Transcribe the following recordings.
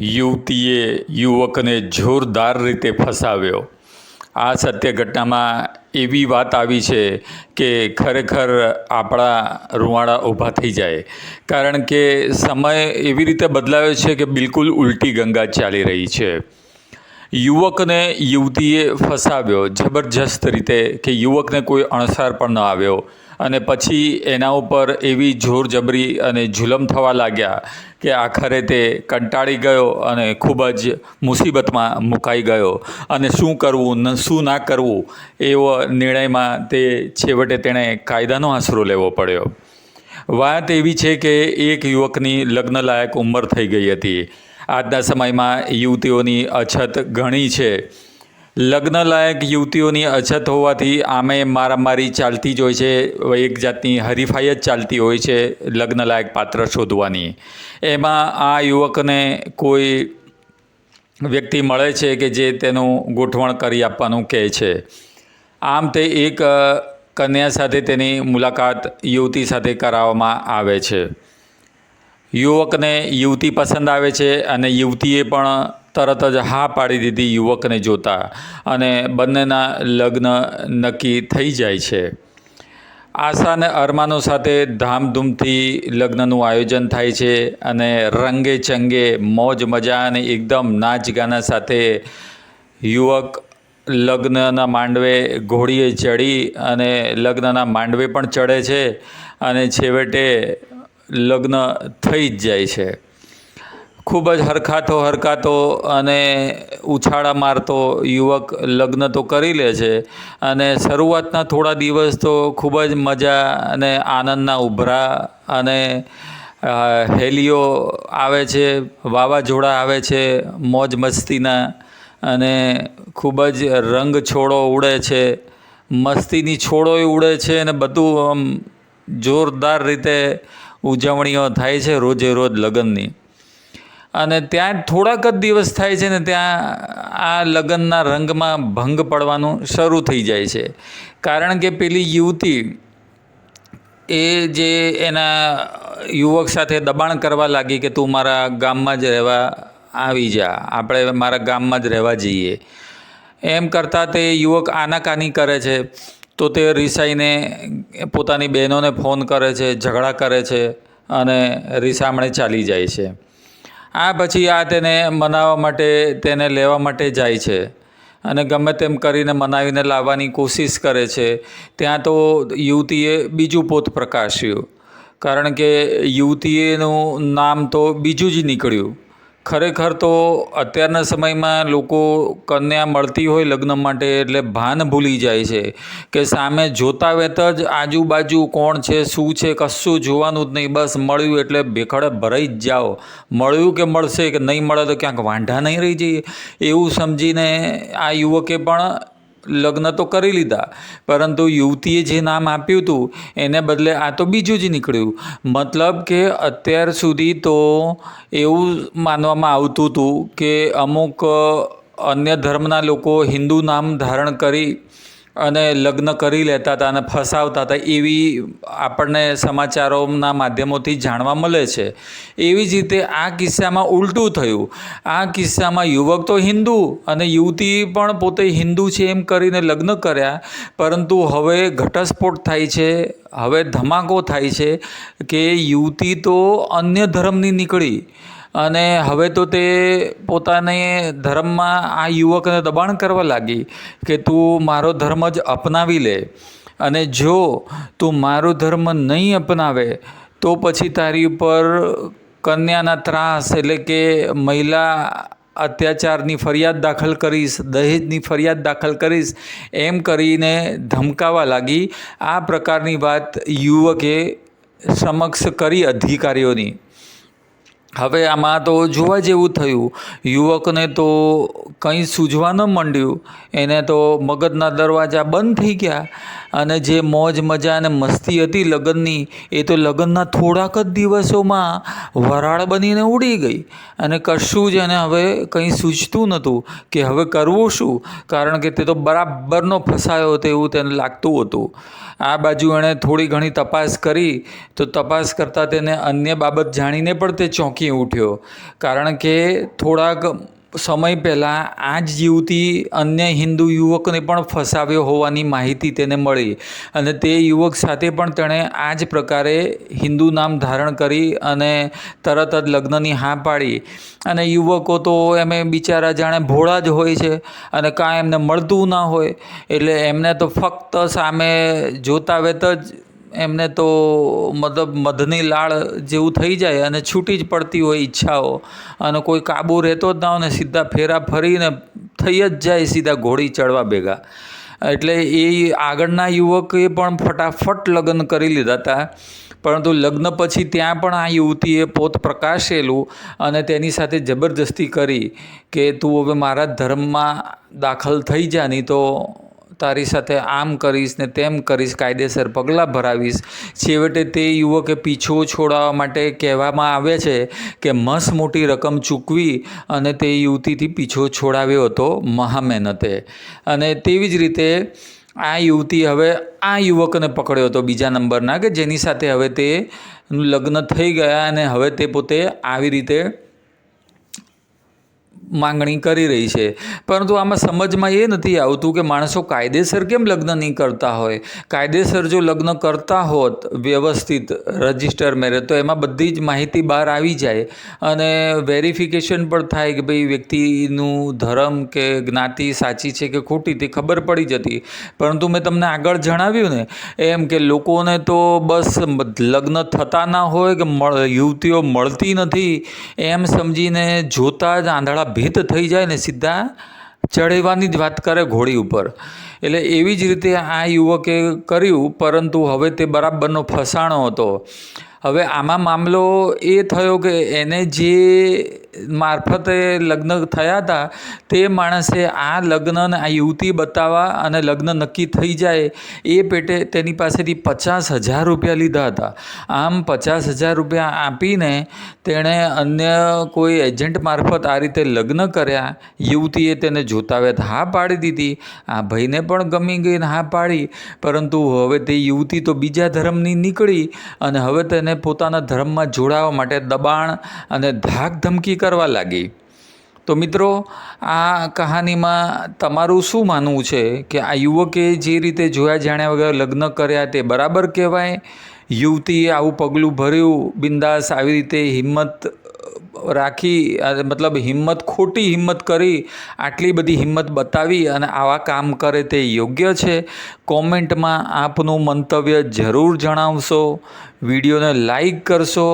યુવતીએ યુવકને જોરદાર રીતે ફસાવ્યો. આ સત્ય ઘટનામાં એવી વાત આવી છે કે ખરેખર આપણા રૂવાડા ઊભા થઈ જાય. કારણ કે સમય એવી રીતે બદલાયો છે કે બિલકુલ ઉલટી ગંગા ચાલી રહી છે. યુવકને યુવતીએ ફસાવ્યો જબરજસ્ત રીતે કે યુવકને કોઈ અણસાર પણ ન આવ્યો. અને પછી એના ઉપર એવી જોર જબરી અને જુલમ થવા લાગ્યા કે આખરે તે કંટાળી ગયો અને ખૂબ જ મુસીબતમાં મુકાઈ ગયો. અને શું કરવું, ન, શું ના કરવું, એવો નિર્ણયમાં તે છેવટે તેણે કાયદાનો આશરો લેવો પડ્યો. વાત એવી છે કે એક યુવકની લગ્નલાયક ઉંમર થઈ ગઈ હતી. આજના સમયમાં યુવતીઓની અછત ઘણી છે. લગ્નલાયક યુવતીઓની અછત હોવાથી આમે મારામારી ચાલતી જ હોય છે. એક જાતની હરીફાઈ જ ચાલતી હોય છે લગ્નલાયક પાત્ર શોધવાની. એમાં આ યુવકને કોઈ વ્યક્તિ મળે છે કે જે તેનું ગોઠવણ કરી આપવાનું કહે છે? આમ તે એક કન્યા સાથે તેની મુલાકાત યુવતી સાથે કરાવવામાં આવે છે. યુવકને યુવતી પસંદ આવે છે અને યુવતીએ પણ તરત જ હા પાડી દીધી યુવકને જોતા અને બંનેના લગ્ન નક્કી થઈ જાય છે. આશા અને અરમાનો સાથે ધામધૂમથી લગ્નનું આયોજન થાય છે અને રંગે ચંગે મોજ મજા અને એકદમ નાચ ગાના સાથે યુવક લગ્નના માંડવે ઘોડીએ ચડી અને લગ્નના માંડવે પણ ચડે છે અને છેવટે લગ્ન થઈ જ જાય છે. ખૂબ જ હરખાતો હરખાતો અને ઉછાળા મારતો યુવક લગ્ન તો કરી લે છે અને શરૂઆતના થોડા દિવસ તો ખૂબ જ મજા અને આનંદના ઉભરા અને હેલીઓ આવે છે, વાવાઝોડા આવે છે, મોજ મસ્તીના અને ખૂબ જ રંગ છોડો ઉડે છે. મસ્તીની છોડોય ઉડે છે અને બધું આમ જોરદાર રીતે ઉજવણીઓ થાય છે રોજે રોજ લગ્નની. અને ત્યાં થોડાક જ દિવસ થાય છે ને ત્યાં આ લગ્નના રંગમાં ભંગ પડવાનું શરૂ થઈ જાય છે. કારણ કે પેલી યુવતી એ જે એના યુવક સાથે દબાણ કરવા લાગી કે તું મારા ગામમાં જ રહેવા આવી જા, આપણે મારા ગામમાં જ રહેવા જઈએ. એમ કરતાં તે યુવક આનાકાની કરે છે. તો તે રિસાઈને પોતાની બહેનોને ફોન કરે છે, ઝઘડા કરે છે અને રિસામણે ચાલી જાય છે. આ પછી આ તેને મનાવવા માટે, તેને લેવા માટે જાય છે. અને ગમે તેમ કરીને મનાવીને લાવવાની કોશિશ કરે છે. ત્યાં તો યુવતીએ બીજું પોત પ્રકાશ્યું. કારણ કે યુવતીએનું નામ તો બીજું જ નીકળ્યું. ખરેખર તો અત્યારના સમયમાં લોકો કન્યા મળતી હોય લગ્ન માટે એટલે ભાન ભૂલી જાય છે કે સામે જોતા વેત જ આજુબાજુ કોણ છે, શું છે, કશું જોવાનું જ નહીં. બસ મળ્યું એટલે ભેખડે ભરાઈ જ જાઓ. મળ્યું કે મળશે કે નહીં મળે તો ક્યાંક વાંઢા નહીં રહી જઈએ. એવું સમજીને આ યુવકે પણ લગ્ન તો કરી લીધા, પરંતુ યુવતીએ જે નામ આપ્યું હતું, એને બદલે આ તો બીજું જ નીકળ્યું. મતલબ કે અત્યાર સુધી તો એવું માનવામાં આવતું હતું કે અમુક અન્ય ધર્મના લોકો હિન્દુ નામ ધારણ કરી અને લગ્ન કરી લેતા હતા અને ફસાવતા હતા એવી આપણને સમાચારોના માધ્યમોથી જાણવા મળે છે. એવી જ રીતે આ કિસ્સામાં ઉલટું થયું. આ કિસ્સામાં યુવક તો હિન્દુ અને યુવતી પણ પોતે હિન્દુ છે એમ કરીને લગ્ન કર્યા. પરંતુ હવે ઘટસ્ફોટ થાય છે, હવે ધમાકો થાય છે કે યુવતી તો અન્ય ધર્મની નીકળી. અને હવે તો તે પોતાને ધર્મમાં આ યુવકને દબાણ કરવા લાગી કે તું મારો ધર્મ જ અપનાવી લે. અને જો તું મારો ધર્મ નહીં અપનાવે, તો પછી તારી ઉપર કન્યાના ત્રાસ એટલે કે મહિલા અત્યાચારની ફરિયાદ દાખલ કરીશ, દહેજની ફરિયાદ દાખલ કરીશ, એમ કરીને ધમકાવા લાગી. આ પ્રકારની વાત યુવકે સમક્ષ કરી અધિકારીઓની. હવે આમાં તો જોવા જેવું થયું, યુવકને તો કંઈ સૂઝવા ન માંડ્યું, એને તો મગજના દરવાજા બંધ થઈ ગયા અને જે મોજ, મજા અને મસ્તી હતી લગ્નની, એ તો લગ્નના થોડાક જ દિવસોમાં વરાળ બનીને ઉડી ગઈ અને કશું જ એને હવે કંઈ સૂચતું નહોતું કે હવે કરવું શું? કારણ કે તે તો બરાબરનો ફસાયો હતો એવું તેને લાગતું હતું. આ બાજુ એણે થોડી ઘણી તપાસ કરી, તો તપાસ કરતાં તેને અન્ય બાબત જાણીને પણ તે ચોંકી ઉઠ્યો. કારણ કે થોડાક સમય પહેલાં આ જ યુવતી અન્ય હિન્દુ યુવકને પણ ફસાવ્યો હોવાની માહિતી તેને મળી. અને તે યુવક સાથે પણ તેણે આ જ પ્રકારે હિન્દુ નામ ધારણ કરી અને તરત જ લગ્નની હા પાડી. અને યુવકો તો એમે બિચારા જાણે ભોળા જ હોય છે અને કાંઈ એમને મળતું ના હોય. એટલે એમને તો ફક્ત સામે જોતા વેત જ એમને તો મતલબ મધની લાળ જેવું થઈ જાય અને છૂટી જ પડતી હોય ઈચ્છાઓ. અને કોઈ કાબુ રહેતો જ ના હોય ને સીધા ફેરા ફરીને થઈ જ જાય સીધા ઘોડી ચડવા ભેગા. એટલે એ આગળના યુવકે પણ ફટાફટ લગ્ન કરી લીધા હતા પરંતુ લગ્ન પછી ત્યાં પણ આ યુવતીએ પોત પ્રકાશેલું અને તેની સાથે જબરજસ્તી કરી કે તું હવે મારા ધર્મમાં દાખલ થઈ જા, નહીં તો તારી સાથે આમ કરીશ ને તેમ કરીશ, કાયદેસર પગલાં ભરાવીશ. છેવટે તે યુવકે પીછો છોડાવવા માટે કહેવામાં આવે છે કે મસ મોટી રકમ ચૂકવી અને તે યુવતીથી પીછો છોડાવ્યો હતો મહા મહેનતે અને તેવી જ રીતે આ યુવતી હવે આ યુવકને પકડ્યો હતો બીજા નંબરના કે જેની સાથે હવે તે લગ્ન થઈ ગયા અને હવે તે પોતે આવી રીતે માંગણી કરી રહી છે. પરંતુ આમાં સમજમાં એ નથી આવતું કે માણસો કાયદેસર કેમ લગ્ન નહીં કરતા હોય? કાયદેસર જો લગ્ન કરતા હોત, વ્યવસ્થિત રજિસ્ટર મેરેજ, તો એમાં બધી જ માહિતી બહાર આવી જાય. અને વેરિફિકેશન પણ થાય કે ભાઈ વ્યક્તિનું ધર્મ કે જ્ઞાતિ સાચી છે કે ખોટી તે ખબર પડી જતી. પરંતુ મેં તમને આગળ જણાવ્યું ને, એમ કે લોકોને તો બસ લગ્ન થતા ના હોય કે યુવતીઓ મળતી નથી, એમ સમજીને જોતા જ આંધળા ભીત થઈ જાય ને સીધા ચડેવાની જ વાત કરે ઘોડી ઉપર. એટલે એવી જ રીતે આ યુવકે કર્યું, પરંતુ હવે તે બરાબરનો ફસાણો હતો. હવે આમાં મામલો એ થયો કે એને જે મારફતે લગ્ન થયા હતા, તે માણસે આ લગ્નને આ યુવતી બતાવવા અને લગ્ન નક્કી થઈ જાય, એ પેટે તેની પાસેથી પચાસ હજાર રૂપિયા લીધા હતા. આમ પચાસ હજાર રૂપિયા આપીને તેણે અન્ય કોઈ એજન્ટ મારફત આ રીતે લગ્ન કર્યા, યુવતીએ તેને જોતાવેત હા પાડી દીધી. આ ભાઈને પણ ગમી ગઈ હા પાડી, પરંતુ હવે તે યુવતી તો બીજા ધર્મની નીકળી અને હવે તેને પોતાના ધર્મમાં જોડાવા માટે દબાણ અને ધાક ધમકી કરવા લાગી. તો મિત્રો, આ કહાનીમાં તમારું શું માનવું છે કે આ યુવકે જે રીતે જોયા જાણ્યા વગર લગ્ન કર્યા તે બરાબર કહેવાય? યુવતીએ આવું પગલું ભર્યું, બિંદાસ આવી રીતે હિંમત રાખી મતલબ હિંમત, ખોટી હિંમત કરી, આટલી બધી હિંમત બતાવી અને આવા કામ કરે તે યોગ્ય છે? કોમેન્ટમાં આપનું મંતવ્ય જરૂર જણાવશો, વિડીયોને લાઈક કરશો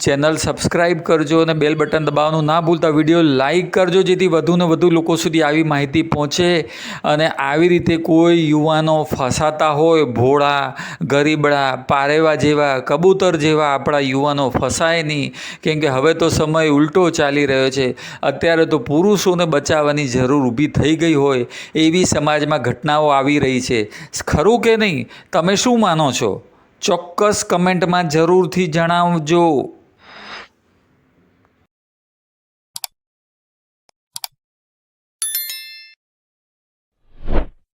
ચેનલ સબસ્ક્રાઈબ કરજો અને બેલ બટન દબાવવાનું ના ભૂલતા. વીડિયો લાઇક કરજો, જેથી વધુને વધુ લોકો સુધી આવી માહિતી પહોંચે અને આવી રીતે કોઈ યુવાનો ફસાતા હોય, ભોળા, ગરીબડા, પારેવા જેવા, કબૂતર જેવા આપણા યુવાનો ફસાય નહીં. કેમ કે હવે તો સમય ઉલટો ચાલી રહ્યો છે. અત્યારે તો પુરુષોને બચાવવાની જરૂર ઊભી થઈ ગઈ હોય એવી સમાજમાં ઘટનાઓ આવી રહી છે. ખરું કે નહીં? તમે શું માનો છો? ચોક્કસ કમેન્ટમાં જરૂરથી જણાવજો.